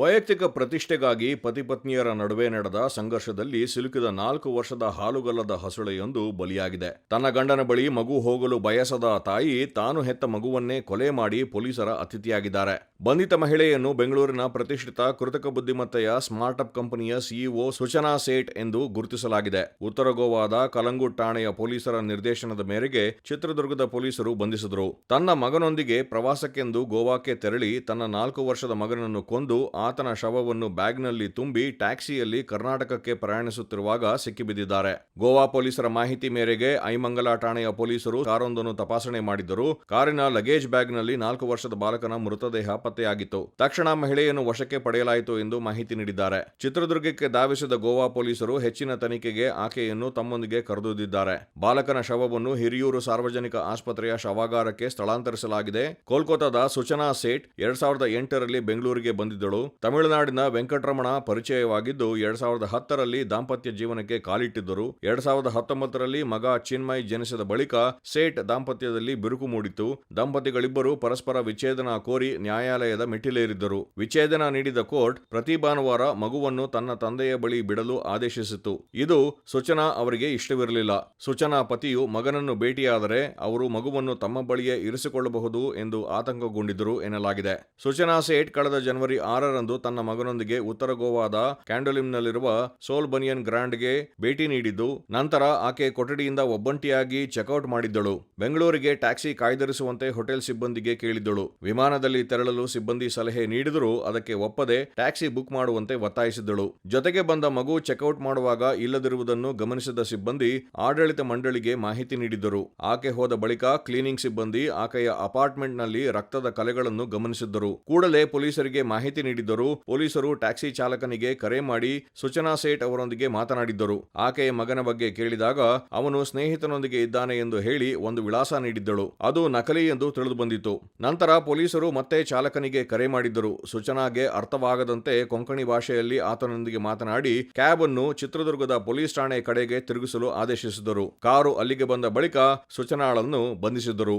ವೈಯಕ್ತಿಕ ಪ್ರತಿಷ್ಠೆಗಾಗಿ ಪತಿಪತ್ನಿಯರ ನಡುವೆ ನಡೆದ ಸಂಘರ್ಷದಲ್ಲಿ ಸಿಲುಕಿದ ನಾಲ್ಕು ವರ್ಷದ ಹಾಲುಗಲ್ಲದ ಹಸುಳೆಯೊಂದು ಬಲಿಯಾಗಿದೆ. ತನ್ನ ಗಂಡನ ಬಳಿ ಮಗು ಹೋಗಲು ಬಯಸದ ತಾಯಿ ತಾನು ಹೆತ್ತ ಮಗುವನ್ನೇ ಕೊಲೆ ಮಾಡಿ ಪೊಲೀಸರ ಅತಿಥಿಯಾಗಿದ್ದಾರೆ. ಬಂಧಿತ ಮಹಿಳೆಯನ್ನು ಬೆಂಗಳೂರಿನ ಪ್ರತಿಷ್ಠಿತ ಕೃತಕ ಬುದ್ಧಿಮತ್ತೆಯ ಸ್ಮಾರ್ಟ್ಅಪ್ ಕಂಪನಿಯ ಸಿಇಒ ಸುಚನಾ ಸೇಠ್ ಎಂದು ಗುರುತಿಸಲಾಗಿದೆ. ಉತ್ತರ ಗೋವಾದ ಕಲಂಗು ಠಾಣೆಯ ಪೊಲೀಸರ ನಿರ್ದೇಶನದ ಮೇರೆಗೆ ಚಿತ್ರದುರ್ಗದ ಪೊಲೀಸರು ಬಂಧಿಸಿದರು. ತನ್ನ ಮಗನೊಂದಿಗೆ ಪ್ರವಾಸಕ್ಕೆಂದು ಗೋವಾಕ್ಕೆ ತೆರಳಿ ತನ್ನ ನಾಲ್ಕು ವರ್ಷದ ಮಗನನ್ನು ಕೊಂದು ಆತನ ಶವವನ್ನು ಬ್ಯಾಗ್ನಲ್ಲಿ ತುಂಬಿ ಟ್ಯಾಕ್ಸಿಯಲ್ಲಿ ಕರ್ನಾಟಕಕ್ಕೆ ಪ್ರಯಾಣಿಸುತ್ತಿರುವಾಗ ಸಿಕ್ಕಿಬಿದ್ದಿದ್ದಾರೆ. ಗೋವಾ ಪೊಲೀಸರ ಮಾಹಿತಿ ಮೇರೆಗೆ ಐಮಂಗಲ ಠಾಣೆಯ ಪೊಲೀಸರು ಕಾರೊಂದನ್ನು ತಪಾಸಣೆ ಮಾಡಿದ್ದರು. ಕಾರಿನ ಲಗೇಜ್ ಬ್ಯಾಗ್ನಲ್ಲಿ ನಾಲ್ಕು ವರ್ಷದ ಬಾಲಕನ ಮೃತದೇಹ ಪತ್ತೆಯಾಗಿತ್ತು. ತಕ್ಷಣ ಮಹಿಳೆಯನ್ನು ವಶಕ್ಕೆ ಪಡೆಯಲಾಯಿತು ಎಂದು ಮಾಹಿತಿ ನೀಡಿದ್ದಾರೆ. ಚಿತ್ರದುರ್ಗಕ್ಕೆ ಧಾವಿಸಿದ ಗೋವಾ ಪೊಲೀಸರು ಹೆಚ್ಚಿನ ತನಿಖೆಗೆ ಆಕೆಯನ್ನು ತಮ್ಮೊಂದಿಗೆ ಕರೆದೊಯ್ದಿದ್ದಾರೆ. ಬಾಲಕನ ಶವವನ್ನು ಹಿರಿಯೂರು ಸಾರ್ವಜನಿಕ ಆಸ್ಪತ್ರೆಯ ಶವಾಗಾರಕ್ಕೆ ಸ್ಥಳಾಂತರಿಸಲಾಗಿದೆ. ಕೋಲ್ಕತ್ತಾದ ಸುಚನಾ ಸೇಟ್ ಎರಡ್ ಸಾವಿರದ ಎಂಟರಲ್ಲಿ ಬೆಂಗಳೂರಿಗೆ ಬಂದಿದ್ದಳು. ತಮಿಳುನಾಡಿನ ವೆಂಕಟರಮಣ ಪರಿಚಯವಾಗಿದ್ದು, ಎರಡ್ ಸಾವಿರದ ಹತ್ತರಲ್ಲಿ ದಾಂಪತ್ಯ ಜೀವನಕ್ಕೆ ಕಾಲಿಟ್ಟಿದ್ದರು. ಎರಡ್ ಸಾವಿರದ ಹತ್ತೊಂಬತ್ತರಲ್ಲಿ ಮಗ ಚಿನ್ಮಯ್ ಜನಿಸಿದ ಬಳಿಕ ಸೇಟ್ ದಾಂಪತ್ಯದಲ್ಲಿ ಬಿರುಕು ಮೂಡಿತ್ತು. ದಂಪತಿಗಳಿಬ್ಬರು ಪರಸ್ಪರ ವಿಚ್ಛೇದನ ಕೋರಿ ನ್ಯಾಯಾಲಯದ ಮೆಟ್ಟಿಲೇರಿದ್ದರು. ವಿಚ್ಛೇದನ ನೀಡಿದ ಕೋರ್ಟ್ ಪ್ರತಿ ಭಾನುವಾರ ಮಗುವನ್ನು ತನ್ನ ತಂದೆಯ ಬಳಿ ಬಿಡಲು ಆದೇಶಿಸಿತು ಇದು ಸುಚನಾ ಅವರಿಗೆ ಇಷ್ಟವಿರಲಿಲ್ಲ. ಸುಚನಾ ಪತಿಯು ಮಗನನ್ನು ಭೇಟಿಯಾದರೆ ಅವರು ಮಗುವನ್ನು ತಮ್ಮ ಬಳಿಯೇ ಇರಿಸಿಕೊಳ್ಳಬಹುದು ಎಂದು ಆತಂಕಗೊಂಡಿದ್ದರು ಎನ್ನಲಾಗಿದೆ. ಸುಚನಾ ಸೇಟ್ ಕಳೆದ ಜನವರಿ ಆರರಂದು ತನ್ನ ಮಗನೊಂದಿಗೆ ಉತ್ತರ ಗೋವಾದ ಕ್ಯಾಂಡೋಲಿಮ್ನಲ್ಲಿರುವ ಸೋಲ್ ಬನಿಯನ್ ಗ್ರಾಂಡ್ಗೆ ಭೇಟಿ ನೀಡಿದ್ದು, ನಂತರ ಆಕೆ ಕೊಠಡಿಯಿಂದ ಒಬ್ಬಂಟಿಯಾಗಿ ಚೆಕ್ಔಟ್ ಮಾಡಿದ್ದಳು. ಬೆಂಗಳೂರಿಗೆ ಟ್ಯಾಕ್ಸಿ ಕಾಯ್ದಿರಿಸುವಂತೆ ಹೋಟೆಲ್ ಸಿಬ್ಬಂದಿಗೆ ಕೇಳಿದ್ದಳು. ವಿಮಾನದಲ್ಲಿ ತೆರಳಲು ಸಿಬ್ಬಂದಿ ಸಲಹೆ ನೀಡಿದರೂ ಅದಕ್ಕೆ ಒಪ್ಪದೆ ಟ್ಯಾಕ್ಸಿ ಬುಕ್ ಮಾಡುವಂತೆ ಒತ್ತಾಯಿಸಿದ್ದಳು. ಜೊತೆಗೆ ಬಂದ ಮಗು ಚೆಕ್ಔಟ್ ಮಾಡುವಾಗ ಇಲ್ಲದಿರುವುದನ್ನು ಗಮನಿಸಿದ ಸಿಬ್ಬಂದಿ ಆಡಳಿತ ಮಂಡಳಿಗೆ ಮಾಹಿತಿ ನೀಡಿದ್ದರು. ಆಕೆ ಹೋದ ಬಳಿಕ ಕ್ಲೀನಿಂಗ್ ಸಿಬ್ಬಂದಿ ಆಕೆಯ ಅಪಾರ್ಟ್ಮೆಂಟ್ನಲ್ಲಿ ರಕ್ತದ ಕಲೆಗಳನ್ನು ಗಮನಿಸಿದ್ದರು. ಕೂಡಲೇ ಪೊಲೀಸರಿಗೆ ಮಾಹಿತಿ ನೀಡಿದ್ದರು. ಪೊಲೀಸರು ಟ್ಯಾಕ್ಸಿ ಚಾಲಕನಿಗೆ ಕರೆ ಮಾಡಿ ಸುಚನಾ ಸೇಠ್ ಅವರೊಂದಿಗೆ ಮಾತನಾಡಿದ್ದರು. ಆಕೆಯ ಮಗನ ಬಗ್ಗೆ ಕೇಳಿದಾಗ ಅವನು ಸ್ನೇಹಿತನೊಂದಿಗೆ ಇದ್ದಾನೆ ಎಂದು ಹೇಳಿ ಒಂದು ವಿಳಾಸ ನೀಡಿದ್ದಳು. ಅದು ನಕಲಿ ಎಂದು ತಿಳಿದು ಬಂದಿತು ನಂತರ ಪೊಲೀಸರು ಮತ್ತೆ ಚಾಲಕನಿಗೆ ಕರೆ ಮಾಡಿದ್ದರು. ಸುಚನಾಗೆ ಅರ್ಥವಾಗದಂತೆ ಕೊಂಕಣಿ ಭಾಷೆಯಲ್ಲಿ ಆತನೊಂದಿಗೆ ಮಾತನಾಡಿ ಕ್ಯಾಬ್ ಅನ್ನು ಚಿತ್ರದುರ್ಗದ ಪೊಲೀಸ್ ಠಾಣೆ ಕಡೆಗೆ ತಿರುಗಿಸಲು ಆದೇಶಿಸಿದರು. ಕಾರು ಅಲ್ಲಿಗೆ ಬಂದ ಬಳಿಕ ಸುಚನಾಳನ್ನು ಬಂಧಿಸಿದರು